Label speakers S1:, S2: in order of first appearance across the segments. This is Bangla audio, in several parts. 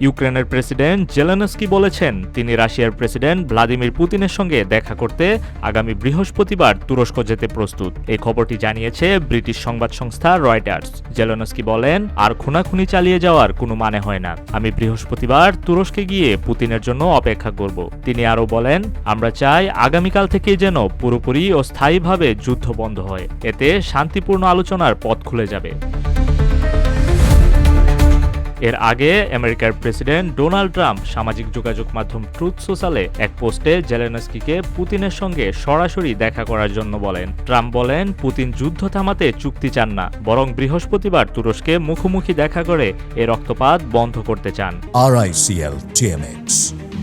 S1: ইউক্রেনের প্রেসিডেন্ট জেলেনস্কি বলেছেন, তিনি রাশিয়ার প্রেসিডেন্ট ভ্লাদিমির পুতিনের সঙ্গে দেখা করতে আগামী বৃহস্পতিবার তুরস্ক যেতে প্রস্তুত। এই খবরটি জানিয়েছে ব্রিটিশ সংবাদ সংস্থা রয়টার্স। জেলেনস্কি বলেন, আর খুনাখুনি চালিয়ে যাওয়ার কোনো মানে হয় না। আমি বৃহস্পতিবার তুরস্কে গিয়ে পুতিনের জন্য অপেক্ষা করব। তিনি আরও বলেন, আমরা চাই আগামীকাল থেকে যেন পুরোপুরি ও স্থায়ীভাবে যুদ্ধ বন্ধ হয়। এতে শান্তিপূর্ণ আলোচনার পথ খুলে যাবে। এর আগে আমেরিকার প্রেসিডেন্ট ডোনাল্ড ট্রাম্প সামাজিক যোগাযোগ মাধ্যম ট্রুথ সোশ্যালে এক পোস্টে জেলেনস্কিকে পুতিনের সঙ্গে সরাসরি দেখা করার জন্য বলেন। ট্রাম্প বলেন পুতিন যুদ্ধ থামাতে চুক্তি চান না বরং বৃহস্পতিবার তুরস্কে মুখোমুখি দেখা করে এ রক্তপাত বন্ধ করতে চান।
S2: আরআইসিএল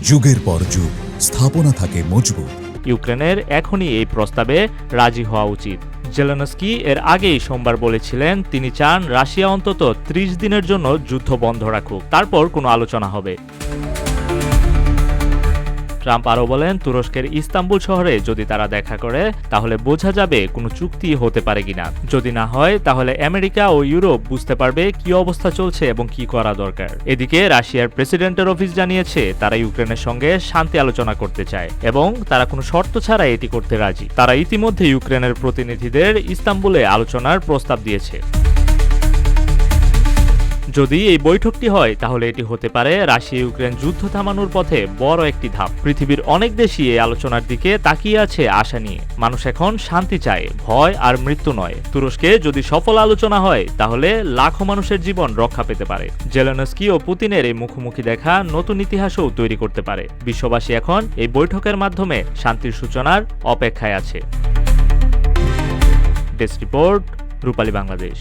S2: যুগের পর যুগ স্থাপনা থাকে মজবুত।
S1: ইউক্রেনের এখনই এই প্রস্তাবে রাজি হওয়া উচিত। জেলেনস্কি এর আগেই সোমবার বলেছিলেন, তিনি চান রাশিয়া অন্তত ত্রিশ দিনের জন্য যুদ্ধ বন্ধ রাখুক। তারপর কোনো আলোচনা হবে। ট্রাম্প আরও বলেন, তুরস্কের ইস্তাম্বুল শহরে যদি তারা দেখা করে, তাহলে বোঝা যাবে কোনো চুক্তি হতে পারে কিনা। যদি না হয়, তাহলে আমেরিকা ও ইউরোপ বুঝতে পারবে কি অবস্থা চলছে এবং কি করা দরকার। এদিকে রাশিয়ার প্রেসিডেন্টের অফিস জানিয়েছে, তারা ইউক্রেনের সঙ্গে শান্তি আলোচনা করতে চায় এবং তারা কোনো শর্ত ছাড়া এটি করতে রাজি। তারা ইতিমধ্যে ইউক্রেনের প্রতিনিধিদের ইস্তাম্বুলে আলোচনার প্রস্তাব দিয়েছে। যদি এই বৈঠকটি হয়, তাহলে এটি হতে পারে রাশিয়া ইউক্রেন যুদ্ধ থামানোর পথে বড় একটি ধাপ। পৃথিবীর অনেক দেশই এই আলোচনার দিকে তাকিয়ে আছে আশা নিয়ে। মানুষ এখন শান্তি চায়, ভয় আর মৃত্যু নয়। তুরস্কে যদি সফল আলোচনা হয়, তাহলে লাখো মানুষের জীবন রক্ষা পেতে পারে। জেলেনস্কি ও পুতিনের এই মুখোমুখি দেখা নতুন ইতিহাসও তৈরি করতে পারে। বিশ্ববাসী এখন এই বৈঠকের মাধ্যমে শান্তির সূচনার অপেক্ষায় আছে। Desk report, Rupali Bangladesh.